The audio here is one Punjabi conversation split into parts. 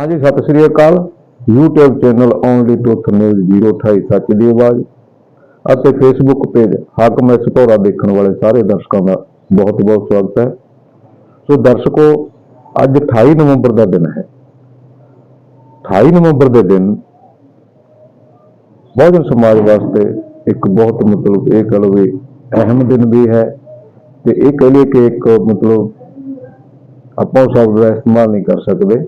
ਹਾਂਜੀ, ਸਤਿ ਸ੍ਰੀ ਅਕਾਲ। YouTube ਚੈਨਲ ਓਨਲੀ ਟੁੱਥ ਨਿਊਜ਼ 028 ਸੱਚ ਦੀ ਆਵਾਜ਼ ਅਤੇ Facebook ਪੇਜ ਹਾਕਮ ਸਟੋਰਾ ਦੇਖਣ ਵਾਲੇ ਸਾਰੇ ਦਰਸ਼ਕਾਂ ਦਾ ਬਹੁਤ ਬਹੁਤ ਸਵਾਗਤ ਹੈ। ਸੋ ਦਰਸ਼ਕੋ, ਅੱਜ 28 ਨਵੰਬਰ ਦਾ ਦਿਨ ਹੈ। 28 ਨਵੰਬਰ ਦੇ ਦਿਨ ਬਹੁਜਨ ਸਮਾਜ ਵਾਸਤੇ ਇੱਕ ਬਹੁਤ ਮਤਲਬ ਇਹ ਕਹ ਲਓ ਵੀ ਅਹਿਮ ਦਿਨ ਵੀ ਹੈ ਤੇ ਇਹ ਕਹ ਲਈਏ ਕਿ ਇੱਕ ਮਤਲਬ ਆਪਾਂ ਉਸ ਸ਼ਬਦ ਦਾ ਇਸਤੇਮਾਲ ਨਹੀਂ ਕਰ ਸਕਦੇ।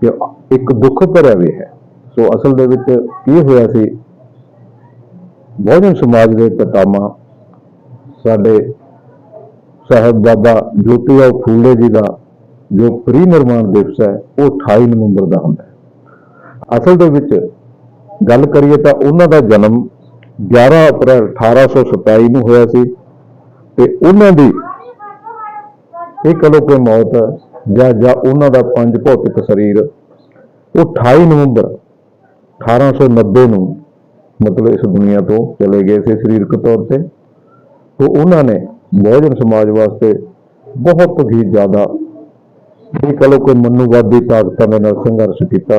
ਕਿ ਇੱਕ ਦੁੱਖ ਭਰਿਆ ਵੀ ਹੈ। ਸੋ ਅਸਲ ਦੇ ਵਿੱਚ ਕੀ ਹੋਇਆ ਸੀ, ਬਹੁਜਨ ਸਮਾਜ ਦੇ ਪਿਤਾਮਾ ਸਾਡੇ ਸਾਹਿਬ ਬਾਬਾ ਜੋਤੀ ਰਾਓ ਫੂਲੇ ਜੀ ਦਾ ਜੋ ਪ੍ਰੀ ਨਿਰਮਾਣ ਦਿਵਸ ਹੈ, ਉਹ 28 ਨਵੰਬਰ ਦਾ ਹੁੰਦਾ ਹੈ। ਅਸਲ ਦੇ ਵਿੱਚ ਗੱਲ ਕਰੀਏ ਤਾਂ ਉਹਨਾਂ ਦਾ ਜਨਮ 11 ਅਪ੍ਰੈਲ 1827 ਨੂੰ ਹੋਇਆ ਸੀ ਤੇ ਉਹਨਾਂ ਦੀ ਇਹ ਕਲੋ ਕਿ ਮੌਤ ਜਾਂ ਜਾਂ ਉਹਨਾਂ ਦਾ ਪੰਜ ਭੌਤਿਕ ਸਰੀਰ, ਉਹ 28 ਨਵੰਬਰ 1890 ਨੂੰ ਮਤਲਬ ਇਸ ਦੁਨੀਆ ਤੋਂ ਚਲੇ ਗਏ ਸੀ ਸਰੀਰਕ ਤੌਰ ਤੇ। ਤੋਂ ਉਹਨਾਂ ਨੇ ਬਹੁਜਨ ਸਮਾਜ ਵਾਸਤੇ ਬਹੁਤ ਹੀ ਜ਼ਿਆਦਾ ਇਹ ਕਹੋ ਕੋਈ ਮਨੁਵਾਦੀ ਤਾਕਤਾਂ ਦੇ ਨਾਲ ਸੰਘਰਸ਼ ਕੀਤਾ।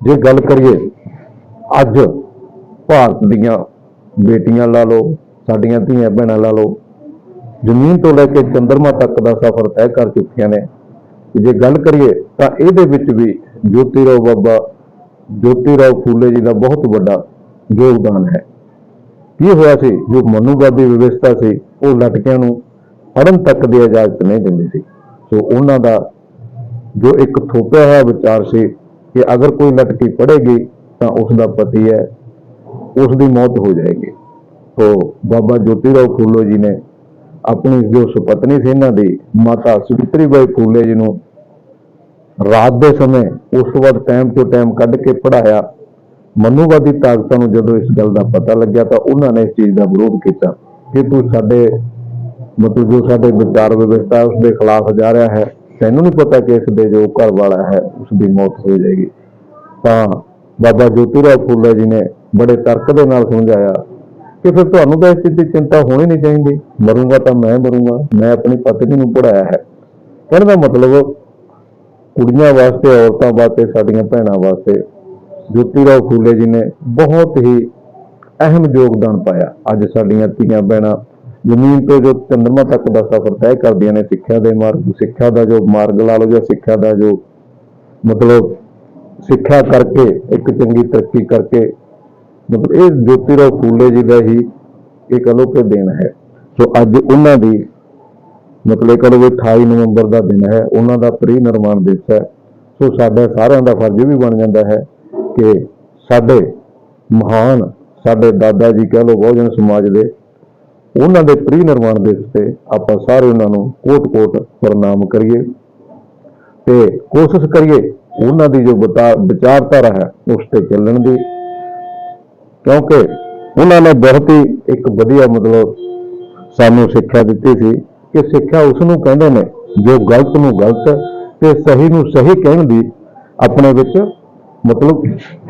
ਜੇ ਗੱਲ ਕਰੀਏ, ਅੱਜ ਭਾਰਤ ਦੀਆਂ ਬੇਟੀਆਂ ਲਾ ਲਓ, ਸਾਡੀਆਂ ਧੀਆਂ ਭੈਣਾਂ ਲਾ ਲਓ ਜ਼ਮੀਨ ਤੋਂ ਲੈ ਕੇ ਚੰਦਰਮਾ ਤੱਕ ਦਾ ਸਫ਼ਰ ਤੈਅ ਕਰ ਚੁੱਕੀਆਂ ਨੇ। ਜੇ ਗੱਲ ਕਰੀਏ ਤਾਂ ਇਹਦੇ ਵਿੱਚ ਵੀ ਜੋਤੀ ਰਾਓ ਬਾਬਾ ਜੋਤੀ ਰਾਓ ਫੂਲੇ ਜੀ ਦਾ ਬਹੁਤ ਵੱਡਾ ਯੋਗਦਾਨ ਹੈ। ਕੀ ਹੋਇਆ ਸੀ? ਜੋ ਮਨੂਵਾਦੀ ਵਿਵਸਥਾ ਸੀ, ਉਹ ਲਟਕਿਆਂ ਨੂੰ ਫੜਨ ਤੱਕ ਦੀ ਇਜਾਜ਼ਤ ਨਹੀਂ ਦਿੰਦੀ ਸੀ। ਸੋ ਉਹਨਾਂ ਦਾ ਜੋ ਇੱਕ ਥੋਪਿਆ ਹੋਇਆ ਵਿਚਾਰ ਸੀ ਕਿ ਅਗਰ ਕੋਈ ਲਟਕੀ ਪੜੇਗੀ ਤਾਂ ਉਸ ਦਾ ਪਤੀ ਹੈ, ਉਸ ਦੀ ਮੌਤ ਹੋ ਜਾਏਗੀ। ਸੋ ਬਾਬਾ ਜੋਤੀ ਰਾਓ ਫੂਲੇ ਜੀ ਨੇ ਆਪਣੀ ਜੋ ਸੁਪਤਨੀ ਸੀ ਇਹਨਾਂ ਦੀ, ਮਾਤਾ ਸੁਵਿਤਰੀ ਫੂਲੇ ਜੀ ਨੂੰ ਰਾਤ ਦੇ ਸਮੇਂ ਉਸ ਤੋਂ ਬਾਅਦ ਟਾਈਮ ਤੋਂ ਟਾਈਮ ਕੱਢ ਕੇ ਪੜਾਇਆ ਮਨੂਵਾਦੀ ਤਾਕਤਾਂ ਨੂੰ ਜਦੋਂ ਇਸ ਗੱਲ ਦਾ ਪਤਾ ਲੱਗਿਆ ਤਾਂ ਉਹਨਾਂ ਨੇ ਇਸ ਚੀਜ਼ ਦਾ ਵਿਰੋਧ ਕੀਤਾ ਕਿ ਤੂੰ ਸਾਡੇ, ਮਤਲਬ ਜੋ ਸਾਡੇ ਵਿਚਾਰ ਵਿਵਸਥਾ ਉਸ ਦੇ ਖਿਲਾਫ ਜਾ ਰਿਹਾ ਹੈ, ਤੈਨੂੰ ਨਹੀਂ ਪਤਾ ਕਿ ਇਸ ਦੇ ਜੋ ਘਰ ਵਾਲਾ ਹੈ ਉਸ ਦੀ ਮੌਤ ਹੋ ਜਾਏਗੀ। ਤਾਂ ਬਾਬਾ ਜੋਤੀ ਰਾਓ ਫੂਲੇ ਜੀ ਨੇ ਬੜੇ ਤਰਕ ਦੇ ਨਾਲ ਸਮਝਾਇਆ ਕਿ ਫਿਰ ਤੁਹਾਨੂੰ ਤਾਂ ਇਸ ਚੀਜ਼ ਦੀ ਚਿੰਤਾ ਹੋਣੀ ਨਹੀਂ ਚਾਹੀਦੀ। ਮਰੂੰਗਾ ਤਾਂ ਮੈਂ ਮਰੂੰਗਾ, ਮੈਂ ਆਪਣੀ ਪਤਨੀ ਨੂੰ ਪੜਾਇਆ ਹੈ। ਕਹਿਣ ਦਾ ਮਤਲਬ, ਕੁੜੀਆਂ ਵਾਸਤੇ, ਔਰਤਾਂ ਵਾਸਤੇ, ਸਾਡੀਆਂ ਭੈਣਾਂ ਵਾਸਤੇ ਜੋਤੀ ਰਾਓ ਫੂਲੇ ਜੀ ਨੇ ਬਹੁਤ ਹੀ ਅਹਿਮ ਯੋਗਦਾਨ ਪਾਇਆ। ਅੱਜ ਸਾਡੀਆਂ ਧੀਆਂ ਭੈਣਾਂ ਜ਼ਮੀਨ ਤੇ ਜੋ ਚੰਦਰਮਾ ਤੱਕ ਦਾ ਸਫ਼ਰ ਤੈਅ ਕਰਦੀਆਂ ਨੇ ਸਿੱਖਿਆ ਦੇ ਮਾਰਗ, ਸਿੱਖਿਆ ਦਾ ਜੋ ਮਾਰਗ ਲਾ ਲਓ ਜਾਂ ਸਿੱਖਿਆ ਦਾ ਜੋ ਮਤਲਬ ਸਿੱਖਿਆ ਕਰਕੇ, ਇੱਕ ਚੰਗੀ ਤਰੱਕੀ ਕਰਕੇ ਮਤਲਬ ਇਹ ਜੋਤੀ ਰਾਓ ਫੂਲੇ ਜੀ ਦਾ ਹੀ ਇਹ ਕਹ ਲਓ ਕਿ ਦਿਨ ਹੈ। ਸੋ ਅੱਜ ਉਹਨਾਂ ਦੀ ਮਤਲਬ ਇਹ ਕਹ ਲਓ ਵੀ 28 ਨਵੰਬਰ ਦਾ ਦਿਨ ਹੈ, ਉਹਨਾਂ ਦਾ ਪ੍ਰੀ ਨਿਰਮਾਣ ਦਿਵਸ ਹੈ। ਸੋ ਸਾਡਾ ਸਾਰਿਆਂ ਦਾ ਫਰਜ਼ ਵੀ ਬਣ ਜਾਂਦਾ ਹੈ ਕਿ ਸਾਡੇ ਮਹਾਨ, ਸਾਡੇ ਦਾਦਾ ਜੀ ਕਹ ਲਓ ਬਹੁਜਨ ਸਮਾਜ ਦੇ, ਉਹਨਾਂ ਦੇ ਪ੍ਰੀ ਨਿਰਮਾਣ ਦਿਵਸ ਤੇ ਆਪਾਂ ਸਾਰੇ ਉਹਨਾਂ ਨੂੰ ਕੋਟ-ਕੋਟ ਪ੍ਰਣਾਮ ਕਰੀਏ ਤੇ ਕੋਸ਼ਿਸ਼ ਕਰੀਏ ਉਹਨਾਂ ਦੀ ਜੋ ਵਿਤਾ- ਵਿਚਾਰਧਾਰਾ ਹੈ, ਉਸ ਤੇ ਚੱਲਣ ਦੀ। ਕਿਉਂਕਿ ਉਹਨਾਂ ਨੇ ਬਹੁਤ ਹੀ ਇੱਕ ਵਧੀਆ ਮਤਲਬ ਸਾਨੂੰ ਸਿੱਖਿਆ ਦਿੱਤੀ ਸੀ ਕਿ ਸਿੱਖਿਆ ਉਸ ਨੂੰ ਕਹਿੰਦੇ ਨੇ, ਜੋ ਗਲਤ ਨੂੰ ਗਲਤ ਤੇ ਸਹੀ ਨੂੰ ਸਹੀ ਕਹਿਣ ਦੀ ਆਪਣੇ ਵਿੱਚ ਮਤਲਬ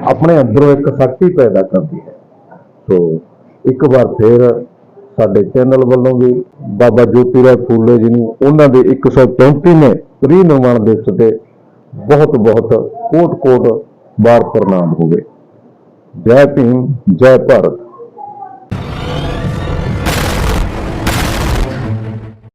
ਆਪਣੇ ਅੰਦਰੋਂ ਇੱਕ ਸ਼ਕਤੀ ਪੈਦਾ ਕਰਦੀ ਹੈ। ਸੋ ਇੱਕ ਵਾਰ ਫੇਰ ਸਾਡੇ ਚੈਨਲ ਵੱਲੋਂ ਵੀ ਬਾਬਾ ਜੋਤੀ ਰਾਏ ਫੂਲੇ ਜੀ ਨੂੰ ਉਹਨਾਂ ਦੇ 134ਵੇਂ ਪ੍ਰੀ ਨਿਰਮਾਣ ਦਿਵਸ ਤੇ ਬਹੁਤ ਬਹੁਤ ਕੋਟ ਕੋਟ ਵਾਰ ਪ੍ਰਣਾਮ ਹੋਵੇ। ਜੈ ਭੀਮ ਜੈ ਭਾਰਤ।